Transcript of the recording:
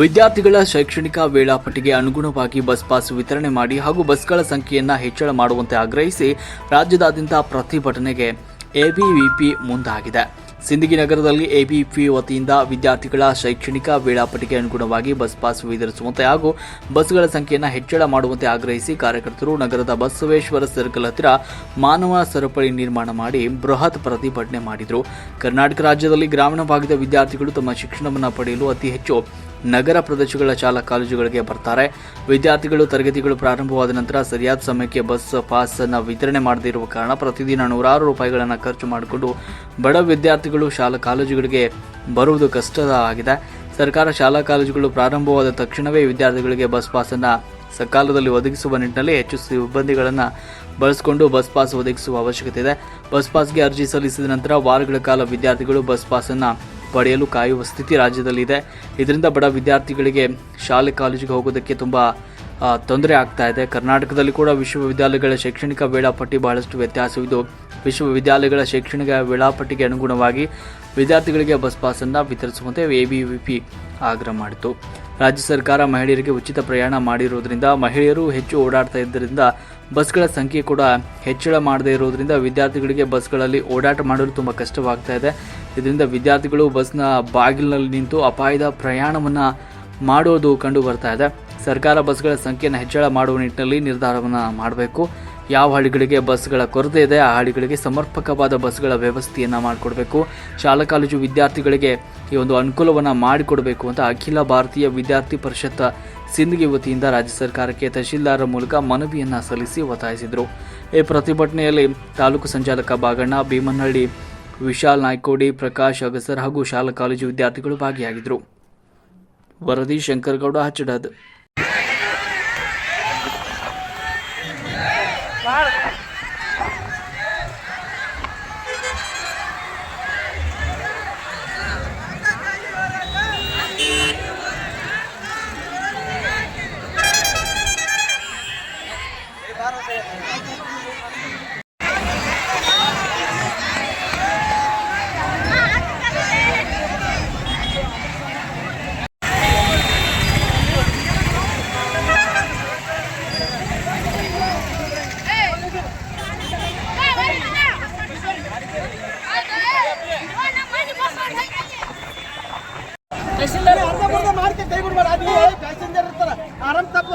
ವಿದ್ಯಾರ್ಥಿಗಳ ಶೈಕ್ಷಣಿಕ ವೇಳಾಪಟ್ಟಿಗೆ ಅನುಗುಣವಾಗಿ ಬಸ್ ಪಾಸ್ ವಿತರಣೆ ಮಾಡಿ ಹಾಗೂ ಬಸ್ಗಳ ಸಂಖ್ಯೆಯನ್ನು ಹೆಚ್ಚಳ ಮಾಡುವಂತೆ ಆಗ್ರಹಿಸಿ ರಾಜ್ಯದಾದ್ಯಂತ ಪ್ರತಿಭಟನೆಗೆ ಎಬಿವಿಪಿ ಮುಂದಾಗಿದೆ. ಸಿಂದಗಿ ನಗರದಲ್ಲಿ ಎಬಿಪಿ ವತಿಯಿಂದ ವಿದ್ಯಾರ್ಥಿಗಳ ಶೈಕ್ಷಣಿಕ ವೇಳಾಪಟ್ಟಿಗೆ ಅನುಗುಣವಾಗಿ ಬಸ್ ಪಾಸ್ ವಿತರಿಸುವಂತೆ ಹಾಗೂ ಬಸ್ಗಳ ಸಂಖ್ಯೆಯನ್ನು ಹೆಚ್ಚಳ ಮಾಡುವಂತೆ ಆಗ್ರಹಿಸಿ ಕಾರ್ಯಕರ್ತರು ನಗರದ ಬಸವೇಶ್ವರ ಸರ್ಕಲ್ ಹತ್ತಿರ ಮಾನವ ಸರಪಳಿ ನಿರ್ಮಾಣ ಮಾಡಿ ಬೃಹತ್ ಪ್ರತಿಭಟನೆ ಮಾಡಿದರು. ಕರ್ನಾಟಕ ರಾಜ್ಯದಲ್ಲಿ ಗ್ರಾಮೀಣ ಭಾಗದ ವಿದ್ಯಾರ್ಥಿಗಳು ತಮ್ಮ ಶಿಕ್ಷಣವನ್ನು ಪಡೆಯಲು ಅತಿ ಹೆಚ್ಚು ನಗರ ಪ್ರದೇಶಗಳ ಶಾಲಾ ಕಾಲೇಜುಗಳಿಗೆ ಬರ್ತಾರೆ. ವಿದ್ಯಾರ್ಥಿಗಳು ತರಗತಿಗಳು ಪ್ರಾರಂಭವಾದ ನಂತರ ಸರಿಯಾದ ಸಮಯಕ್ಕೆ ಬಸ್, ಪಾಸ್ ಅನ್ನು ವಿತರಣೆ ಮಾಡದೇ ಕಾರಣ ಪ್ರತಿದಿನ ನೂರಾರು ರೂಪಾಯಿಗಳನ್ನು ಖರ್ಚು ಮಾಡಿಕೊಂಡು ಬಡ ವಿದ್ಯಾರ್ಥಿಗಳು ಶಾಲಾ ಕಾಲೇಜುಗಳಿಗೆ ಬರುವುದು ಕಷ್ಟ ಆಗಿದೆ. ಸರ್ಕಾರ ಶಾಲಾ ಕಾಲೇಜುಗಳು ಪ್ರಾರಂಭವಾದ ತಕ್ಷಣವೇ ವಿದ್ಯಾರ್ಥಿಗಳಿಗೆ ಬಸ್ ಪಾಸನ್ನು ಸಕಾಲದಲ್ಲಿ ಒದಗಿಸುವ ನಿಟ್ಟಿನಲ್ಲಿ ಹೆಚ್ಚು ಸಿಬ್ಬಂದಿಗಳನ್ನು ಬಳಸಿಕೊಂಡು ಬಸ್ ಪಾಸ್ ಒದಗಿಸುವ ಅವಶ್ಯಕತೆ ಇದೆ. ಬಸ್ ಪಾಸ್ಗೆ ಅರ್ಜಿ ಸಲ್ಲಿಸಿದ ನಂತರ ವಾರಗಳ ಕಾಲ ವಿದ್ಯಾರ್ಥಿಗಳು ಬಸ್ ಪಾಸನ್ನು ಪಡೆಯಲು ಕಾಯುವ ಸ್ಥಿತಿ ರಾಜ್ಯದಲ್ಲಿದೆ. ಇದರಿಂದ ಬಡ ವಿದ್ಯಾರ್ಥಿಗಳಿಗೆ ಶಾಲೆ ಕಾಲೇಜಿಗೆ ಹೋಗೋದಕ್ಕೆ ತುಂಬ ತೊಂದರೆ ಆಗ್ತಾ ಇದೆ. ಕರ್ನಾಟಕದಲ್ಲಿ ಕೂಡ ವಿಶ್ವವಿದ್ಯಾಲಯಗಳ ಶೈಕ್ಷಣಿಕ ವೇಳಾಪಟ್ಟಿ ಬಹಳಷ್ಟು ವ್ಯತ್ಯಾಸವಿದ್ದು, ವಿಶ್ವವಿದ್ಯಾಲಯಗಳ ಶೈಕ್ಷಣಿಕ ವೇಳಾಪಟ್ಟಿಗೆ ಅನುಗುಣವಾಗಿ ವಿದ್ಯಾರ್ಥಿಗಳಿಗೆ ಬಸ್ ಪಾಸನ್ನು ವಿತರಿಸುವಂತೆ ಎಬಿವಿಪಿ ಆಗ್ರಹ ಮಾಡಿತು ರಾಜ್ಯ ಸರ್ಕಾರ ಮಹಿಳೆಯರಿಗೆ ಉಚಿತ ಪ್ರಯಾಣ ಮಾಡಿರುವುದರಿಂದ ಮಹಿಳೆಯರು ಹೆಚ್ಚು ಓಡಾಡ್ತಾ ಇದ್ದರಿಂದ ಬಸ್ಗಳ ಸಂಖ್ಯೆ ಕೂಡ ಹೆಚ್ಚಳ ಮಾಡದೇ ಇರುವುದರಿಂದ ವಿದ್ಯಾರ್ಥಿಗಳಿಗೆ ಬಸ್ಗಳಲ್ಲಿ ಓಡಾಟ ಮಾಡಲು ತುಂಬ ಕಷ್ಟವಾಗ್ತಾ ಇದೆ. ಇದರಿಂದ ವಿದ್ಯಾರ್ಥಿಗಳು ಬಸ್ನ ಬಾಗಿಲಿನಲ್ಲಿ ನಿಂತು ಅಪಾಯದ ಪ್ರಯಾಣವನ್ನು ಮಾಡೋದು ಕಂಡು ಬರ್ತಾ ಇದೆ. ಸರ್ಕಾರ ಬಸ್ಗಳ ಸಂಖ್ಯೆಯನ್ನು ಹೆಚ್ಚಳ ಮಾಡುವ ನಿಟ್ಟಿನಲ್ಲಿ ನಿರ್ಧಾರವನ್ನು ಮಾಡಬೇಕು. ಯಾವ ಹಳ್ಳಿಗಳಿಗೆ ಬಸ್ಗಳ ಕೊರತೆ ಇದೆ, ಆ ಹಳ್ಳಿಗಳಿಗೆ ಸಮರ್ಪಕವಾದ ಬಸ್ಗಳ ವ್ಯವಸ್ಥೆಯನ್ನು ಮಾಡಿಕೊಡ್ಬೇಕು. ಶಾಲಾ ಕಾಲೇಜು ವಿದ್ಯಾರ್ಥಿಗಳಿಗೆ ಈ ಒಂದು ಅನುಕೂಲವನ್ನು ಮಾಡಿಕೊಡಬೇಕು ಅಂತ ಅಖಿಲ ಭಾರತೀಯ ವಿದ್ಯಾರ್ಥಿ ಪರಿಷತ್ ಸಿಂದಗಿ ವತಿಯಿಂದ ರಾಜ್ಯ ಸರ್ಕಾರಕ್ಕೆ ತಹಶೀಲ್ದಾರರ ಮೂಲಕ ಮನವಿಯನ್ನು ಸಲ್ಲಿಸಿ ಒತ್ತಾಯಿಸಿದರು. ಈ ಪ್ರತಿಭಟನೆಯಲ್ಲಿ ತಾಲೂಕು ಸಂಚಾಲಕ ಬಾಗಣ್ಣ ಭೀಮನಹಳ್ಳಿ ವಿಶಾಲ್ ನಾಯ್ಕೋಡಿ ಪ್ರಕಾಶ್ ಅಗಸರ್ ಹಾಗೂ ಶಾಲಾ ಕಾಲೇಜು ವಿದ್ಯಾರ್ಥಿಗಳು ಭಾಗಿಯಾಗಿದ್ದರು. ವರದಿ ಶಂಕರಗೌಡ ಹಚ್ಚಡದ್ ಪ್ಯಾಸೆಂಜರ್ ಇರ್ತಾರ. ಆರಾಮ್ ತಪ್ಪ.